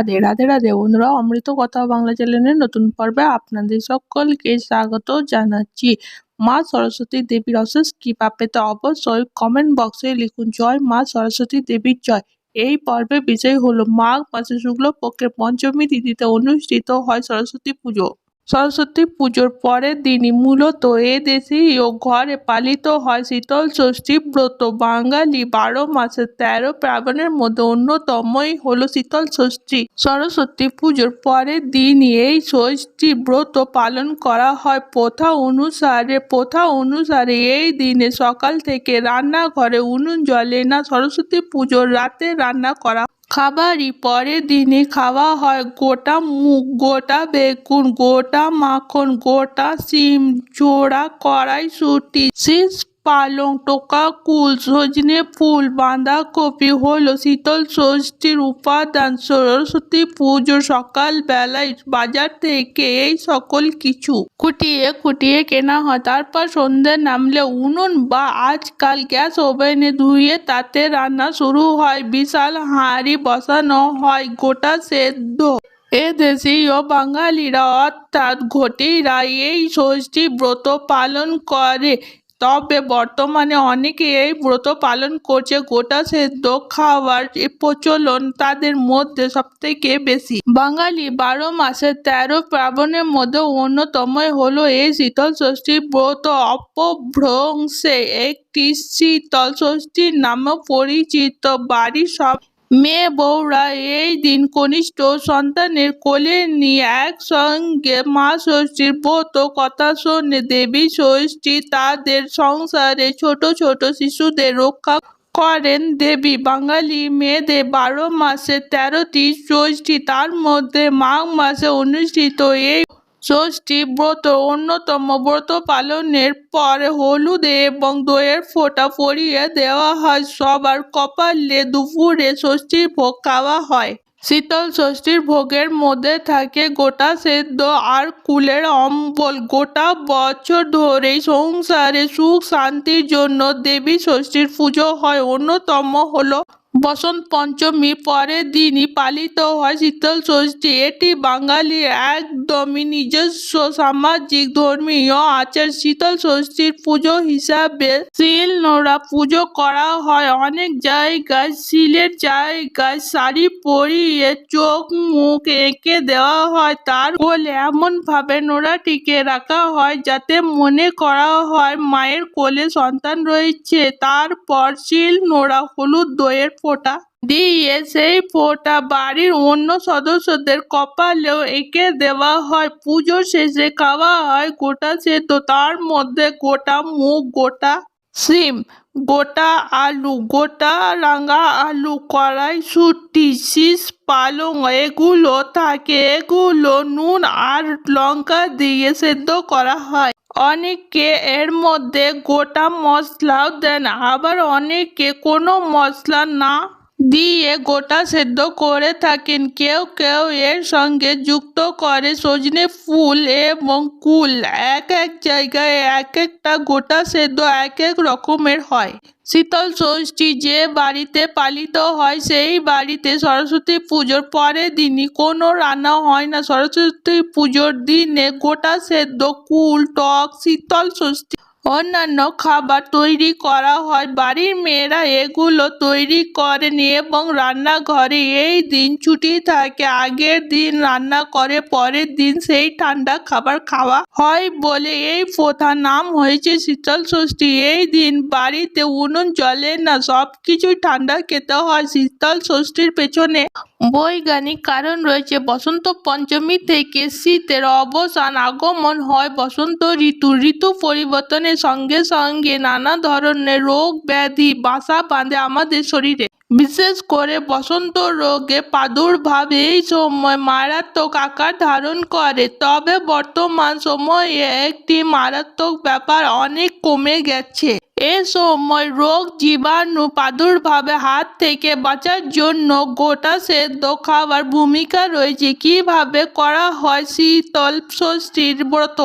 রাধে রাধে রাধে। বন্ধুরা, অমৃত কথা বাংলা চ্যানেলের নতুন পর্বে আপনাদের সকলকে স্বাগত জানাচ্ছি। মা সরস্বতী দেবীর অশেষ কৃপা পেতে অবশ্যই কমেন্ট বক্সে লিখুন, জয় মা সরস্বতী দেবীর জয়। এই পর্বে বিজয় হলো মাঘ মাসে শুক্লপক্ষের পঞ্চমী তিথিতে অনুষ্ঠিত হয় সরস্বতী পুজো। সরস্বতী পুজোর পরের দিনই মূলত এ দেশেও ঘরে পালিত হয় শীতল ষষ্ঠী, ব্রত, বাঙালি বারো মাসে তেরো প্রাবণের মধ্যে অন্যতমই হলো শীতল ষষ্ঠী। সরস্বতী পুজোর পরের দিনই এই ষষ্ঠী ব্রত পালন করা হয়। প্রথা অনুসারে প্রথা অনুসারে এই দিনে সকাল থেকে রান্নাঘরে উনুন জ্বলে না সরস্বতী পুজোর রাতে রান্না করা খাবারই পরের দিনে খাওয়া হয়। গোটা মুগ গোটা বেগুন, গোটা মাখন, গোটা শিম জোড়া সুটি শীষ পালং, টোকা, কুল, সজনে ফুল বাঁধাকপি হলো, শীতল ষষ্ঠীর উপাদান সরস্বতী পুজোর সকালবেলায় বাজার থেকে এই সকল কিছু। খুঁটিয়ে খুঁটিয়ে কেনা হয়। তারপর সন্ধে নামলে উনুন বা আজকাল গ্যাস ওভেনে ধুয়ে তাতে রান্না শুরু হয়। বিশাল হাঁড়ি বসানো হয়, গোটা সেদ্ধ। এ দেশীয় বাঙালিরা অর্থাৎ ঘটিরা এই ষষ্ঠী ব্রত পালন করে। তবে বর্তমানে অনেকে এই ব্রত পালন করছে। গোটা সেদ্ধ খাওয়ার প্রচলন তাদের মধ্যে সবথেকে বেশি। বাঙালি বারো মাসে তেরো প্রাবণের মধ্যে অন্যতম হলো এই শীতল ষষ্ঠী ব্রত। অপভ্রংশে একটি শীতল ষষ্ঠীর নামে পরিচিত। বাড়ির সব মেয়ে বউরা এই দিন কনিষ্ঠ সন্তানের কোলে নিয়ে একসঙ্গে মা ষষ্ঠীর ব্রত কথা শোনে। দেবী ষষ্ঠী তাদের সংসারে ছোট ছোট শিশুদের রক্ষা করেন। দেবী বাঙালি মেয়েদের বারো মাসে তেরোটি ষষ্ঠী, তার মধ্যে মাঘ মাসে অনুষ্ঠিত এই ষষ্ঠী ব্রত অন্যতম ব্রত পালনের পর হলুদ এবং দইয়ের ফোঁটা পরিয়ে দেওয়া হয়। সবার কপালে দুপুরে ষষ্ঠীর ভোগ খাওয়া হয়। শীতল ষষ্ঠীর ভোগের মধ্যে থাকে গোটা সেদ্ধ আর কুলের অম্বল। গোটা বছর ধরেই সংসারে সুখ শান্তির জন্য দেবী ষষ্ঠীর পুজো হয়। অন্যতম হলো বসন্ত পঞ্চমী পরের দিনই পালিত হয় শীতল ষষ্ঠী। এটি বাঙালির একদমই নিজস্ব সামাজিক, ধর্মীয় আচার। শীতল ষষ্ঠীর পুজো হিসাবে শিল নোড়া পুজো করা হয়। অনেক জায়গায় শিলের জায়গায় শাড়ি পরিয়ে চোখ মুখ এঁকে দেওয়া হয়। তার কোলে এমনভাবে নোড়াটিকে রাখা হয় যাতে মনে করা হয় মায়ের কোলে সন্তান রয়েছে। তারপর শিল নোড়া হলুদ দইয়ের ফোঁটা। দিয়ে সেই ফোঁটা বাড়ির অন্য সদস্যদের কপালেও এঁকে দেওয়া হয়। পুজো শেষে খাওয়া হয় গোটা সেদ্ধ, তার মধ্যে গোটা মুগ, গোটা সিম গোটা আলু, গোটা রাঙা আলু কড়াইশুঁটি শীষ, পালং, এগুলো থাকে। এগুলো নুন আর লঙ্কা দিয়ে সেদ্ধ করা হয়। অনেকে এর মধ্যে গোটা মশলাও দেন আবার অনেকে কোনো মশলা না দিয়ে গোটা সেদ্ধ করে থাকেন। কেউ কেউ এর সঙ্গে যুক্ত করে সজনে ফুল এবং কুল। এক এক জায়গায় এক একটা গোটা সেদ্ধ এক এক রকমের হয়। শীতল ষষ্ঠী যে বাড়িতে পালিত হয় সেই বাড়িতে সরস্বতী পুজোর পরের দিনই কোনো রান্না হয় না। সরস্বতী পুজোর দিনে গোটা সেদ্ধ, কুল, টক, শীতল ষষ্ঠী অন্যান্য খাবার তৈরি করা হয়। বাড়ির মেয়েরা এগুলো তৈরি করেন এবং রান্নাঘরে এই দিন ছুটি থাকে। আগের দিন রান্না করে, পরের দিন সেই ঠান্ডা খাবার খাওয়া হয় বলে এই প্রথা নাম হয়েছে শীতল ষষ্ঠী এই দিন বাড়িতে উনুন জ্বলে না সব কিছুই ঠান্ডা খেতে হয়। শীতল ষষ্ঠীর পেছনে বৈজ্ঞানিক কারণ রয়েছে, বসন্ত পঞ্চমী থেকে শীতের অবসান, আগমন হয়, বসন্ত ঋতু ঋতু পরিবর্তনের সঙ্গে সঙ্গে নানা ধরনের রোগ ব্যাধি, বাসা বাঁধে আমাদের শরীরে। বিশেষ করে বসন্ত রোগে প্রাদুর্ভাব এই সময় মারাত্মক আকার ধারণ করে। তবে বর্তমান সময়ে একটি মারাত্মক ব্যাপার অনেক কমে গেছে। এ সময় রোগ জীবাণু প্রাদুর্ভাবে হাত থেকে বাঁচার জন্য গোটা সেদ্ধ খাওয়ার ভূমিকা রয়েছে। কীভাবে করা হয়? শীতল ষষ্ঠীর ব্রত।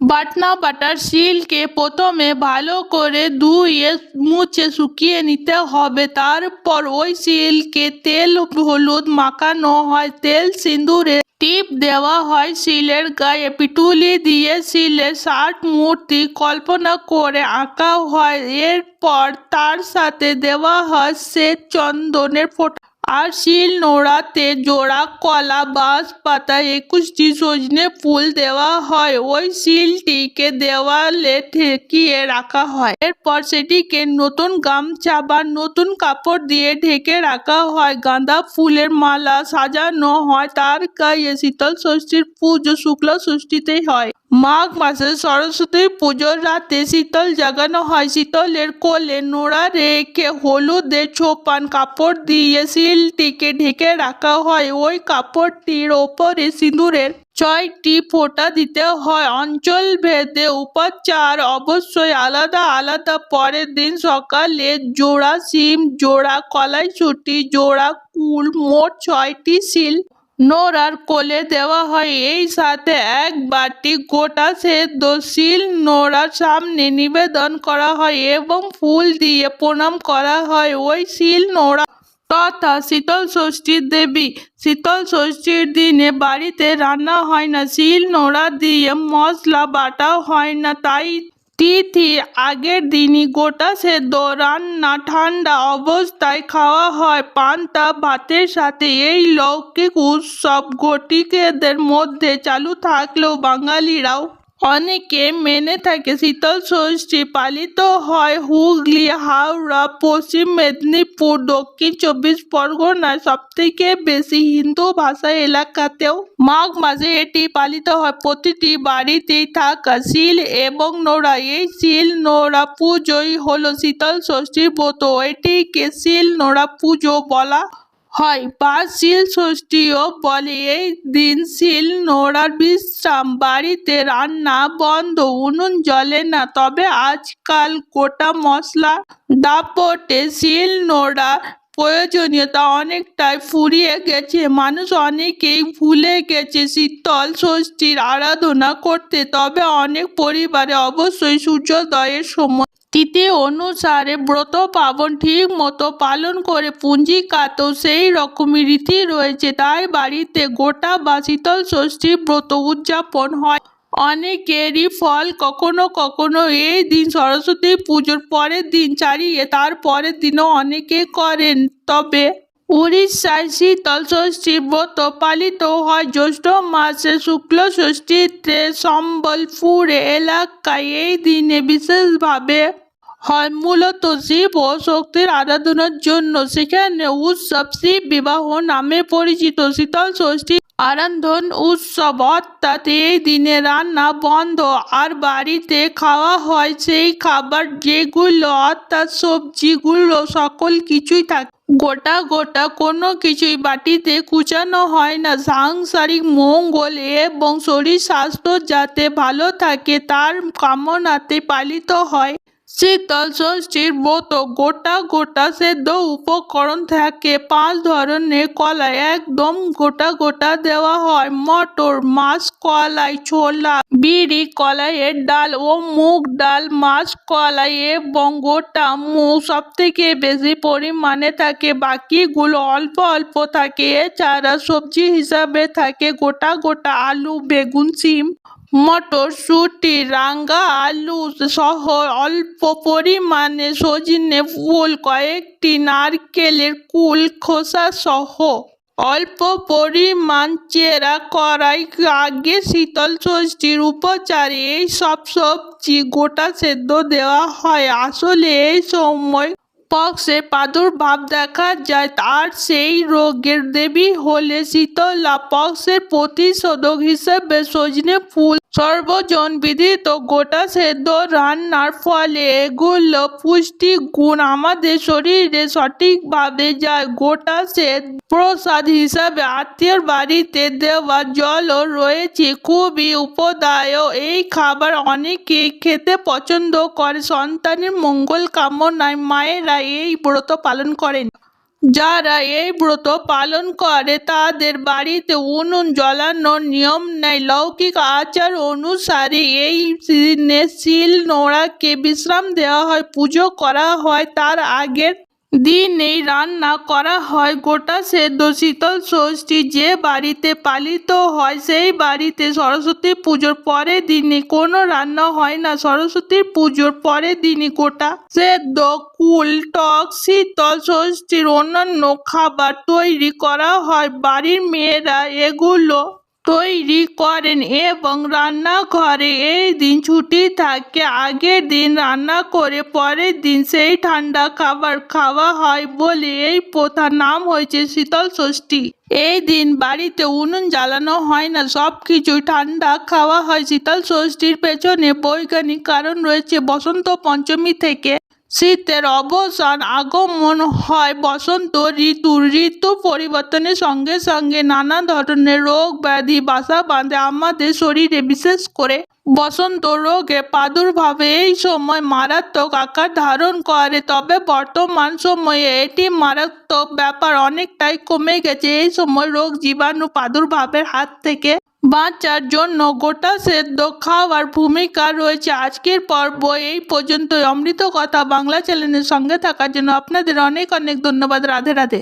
বাটনা বাটার শিলকে প্রথমে ভালো করে ধুয়ে মুছে শুকিয়ে নিতে হবে। তারপর ওই শিলকে তেল হলুদ মাখানো হয়। তেল সিঁদুরে টিপ দেওয়া হয় শিলের গায়ে। পিটুলি দিয়ে শিলের ষাট মূর্তি কল্পনা করে আঁকা হয়। এরপর তার সাথে দেওয়া হয় শ্বেত চন্দনের ফোঁটা। আর শিল নোড়াতে জোড়া কলা, বাঁশ, পাতা একুশটি সজনে ফুল দেওয়া হয়। ওই শিলটিকে দেওয়ালে ঠেকিয়ে রাখা হয়। এরপর সেটিকে নতুন গামছা বা নতুন কাপড় দিয়ে ঢেকে রাখা হয়। গাঁদা ফুলের মালা সাজানো হয়। তার গায়ে শীতল ষষ্ঠীর পুজো শুক্লা ষষ্ঠীতেই হয়। মাঘ মাসে সরস্বতী পুজোর রাতে শীতল জাগানো হয়। শীতলের কোলে নোড়া রেখে হলুদের ছোপান কাপড় দিয়ে শিলটিকে ঢেকে রাখা হয়। ওই কাপড়টির ওপরে সিঁদুরের ছয়টি ফোঁটা দিতে হয়। অঞ্চল ভেদে উপাচার অবশ্যই আলাদা আলাদা। পরের দিন সকালে জোড়া শিম, জোড়া কলাইশুঁটি, জোড়া কুল, মোট ছয়টি শিল নোড়ার কোলে দেওয়া হয়। এই সাথে এক বাটি গোটা সেদ্ধ শিল সামনে নিবেদন করা হয় এবং ফুল দিয়ে প্রণাম করা হয়। ওই শিল নোড়া তথা শীতল ষষ্ঠীর দেবী। শীতল ষষ্ঠীর দিনে বাড়িতে রান্না হয় না। শিল নোড়া দিয়ে মশলা বাটা হয় না। তাই তিথি আগের দিনই গোটা সেদ্ধ রান্না ঠান্ডা অবস্থায় খাওয়া হয়। পান্তা ভাতের সাথে এই লৌকিক উৎসব ঘটিকেদের মধ্যে চালু থাকলেও বাঙালিরাও অনেকে মেনে থাকে শীতল ষষ্ঠী পালিত হয় হুগলি, হাওড়া, পশ্চিম মেদিনীপুর, দক্ষিণ চব্বিশ পরগনায় সবথেকে বেশি হিন্দু ভাষা এলাকাতেও মাঘ মাসে এটি পালিত হয়। প্রতিটি বাড়িতেই থাকা শিল এবং নোড়া, এই শিল নোড়া পুজোই হলো শীতল ষষ্ঠীর ব্রত। এটিকে শিল নোড়া পুজো বলা হয়। বা শিল ষষ্ঠীও বলে, এই দিন শিল নোড়ার বিশ্রাম। বাড়িতে রান্না বন্ধ, উনুন জ্বলে না। তবে আজকাল গোটা মশলা দাপটে শিল নোড়া প্রয়োজনীয়তা অনেকটাই ফুরিয়ে গেছে। মানুষ অনেকেই ভুলে গেছে শীতল ষষ্ঠীর আরাধনা করতে। তবে অনেক পরিবারে অবশ্যই সূর্যোদয়ের সময় তিথি অনুসারে ব্রত পাবন ঠিক মতো পালন করে পুঞ্জিকাতেও সেই রকমই রীতি রয়েছে। তাই বাড়িতে গোটা বা শীতল ষষ্ঠী ব্রত উদযাপন হয়। অনেকেরই ফল কখনো কখনো এই দিন সরস্বতী পুজোর পরের দিন ছাড়িয়ে তার পরের দিনও অনেকে করেন। তবে উড়িষ্যায় শীতল ষষ্ঠী ব্রত পালিত হয়। জ্যৈষ্ঠ মাসে শুক্ল ষষ্ঠীতে সম্বলপুর এলাকায় এই দিনে বিশেষভাবে হয়। মূলত শিব ও শক্তির আরাধনার জন্য সেখানে উৎসব, শিব বিবাহ নামে পরিচিত শীতল ষষ্ঠী, আরাধন উৎসব, অর্থাৎ এই দিনে রান্না বন্ধ আর বাড়িতে খাওয়া হয় সেই খাবার যেগুলো, অর্থাৎ সবজিগুলো, সকল কিছুই থাকে। গোটা গোটা কোনো কিছুই বাটিতে কুচানো হয় না। সাংসারিক মঙ্গল এবং শরীর স্বাস্থ্য যাতে ভালো থাকে, তার কামনাতে পালিত হয়। শীতল ষষ্ঠীর ব্রত গোটা গোটা সেদ্ধ উপকরণ থাকে পাঁচ ধরনের কলাই একদম গোটা গোটা দেওয়া হয়। মটর, মাছ, কলাই, ছোলা, বিড়ি, কলাইয়ের ডাল ও মুগ ডাল, মাছ, কলাই এবং গোটা মুগ সব থেকে বেশি পরিমাণে থাকে। বাকিগুলো অল্প অল্প থাকে। এছাড়া সবজি হিসাবে থাকে গোটা গোটা আলু, বেগুন, সিম মটরশুঁটি রাঙা আলু সহ অল্প পরিমাণে সজনে ফুল, কয়েকটি নারকেলের কুল, খোসা সহ অল্প পরিমাণ চেরা করাই আগে শীতল ষষ্ঠীর উপচারে এই সব সবজি গোটা সেদ্ধ দেওয়া হয়। আসলে এই সময় পক্সের প্রাদুর্ভাব দেখা যায় আর সেই রোগের দেবী হলে শীতলা পক্সের প্রতিষেধক হিসেবে সজনে ফুল সর্বজন বিদিত গোটা সেদ্ধ রান্নার ফলে এগুলো পুষ্টি গুণ আমাদের শরীরে সঠিকভাবে যায়। গোটা সেদ্ধ প্রসাদ হিসাবে আত্মীয়র বাড়িতে দেওয়া জলও রয়েছে, খুবই উপদায়। এই খাবার অনেকেই খেতে পছন্দ করে। সন্তানের মঙ্গল কামনায় মায়েরা এই ব্রত পালন করেন যারা এই ব্রত পালন করে, তাদের বাড়িতে উনুন জ্বালানোর নিয়ম নেয় লৌকিক আচার অনুসারে এই দিনে শিল নোড়াকে বিশ্রাম দেওয়া হয়, পুজো করা হয়। তার আগের দিনেই রান্না করা হয়। গোটা সেদ্ধ শীতল ষষ্ঠী যে বাড়িতে পালিত হয়, সেই বাড়িতে সরস্বতী পুজোর পরের দিনে কোনো রান্না হয় না। সরস্বতী পুজোর পরের দিনই গোটা সেদ্ধ কুল টক, শীতল ষষ্ঠীর অন্যান্য খাবার তৈরি করা হয়। বাড়ির মেয়েরা এগুলো তৈরি করেন এবং রান্নাঘরে এই দিন ছুটি থাকে। আগের দিন রান্না করে পরের দিন সেই ঠান্ডা খাবার খাওয়া হয় বলে এই প্রথার নাম হয়েছে শীতল ষষ্ঠী। এই দিন বাড়িতে উনুন জ্বালানো হয় না সব কিছুই ঠান্ডা খাওয়া হয়। শীতল ষষ্ঠীর পেছনে বৈজ্ঞানিক কারণ রয়েছে, বসন্ত পঞ্চমী থেকে শীতের অবসান আগমন হয়। বসন্ত ঋতু ঋতু পরিবর্তনের সঙ্গে সঙ্গে নানা ধরনের রোগ, ব্যাধি, বাসা বাঁধে আমাদের শরীরে বিশেষ করে বসন্ত রোগে প্রাদুর্ভাবে এই সময় মারাত্মক আকার ধারণ করে, তবে বর্তমান সময়ে এটি মারাত্মক ব্যাপার অনেকটাই কমে গেছে। এই সময় রোগ জীবাণু প্রাদুর্ভাবের হাত থেকে বাঁচার জন্য গোটা সেদ্ধ খাওয়ার ভূমিকা রয়েছে। আজকের পর্ব এই পর্যন্ত অমৃত কথা বাংলা চ্যানেলের সঙ্গে থাকার জন্য আপনাদের অনেক অনেক ধন্যবাদ। রাধে রাধে।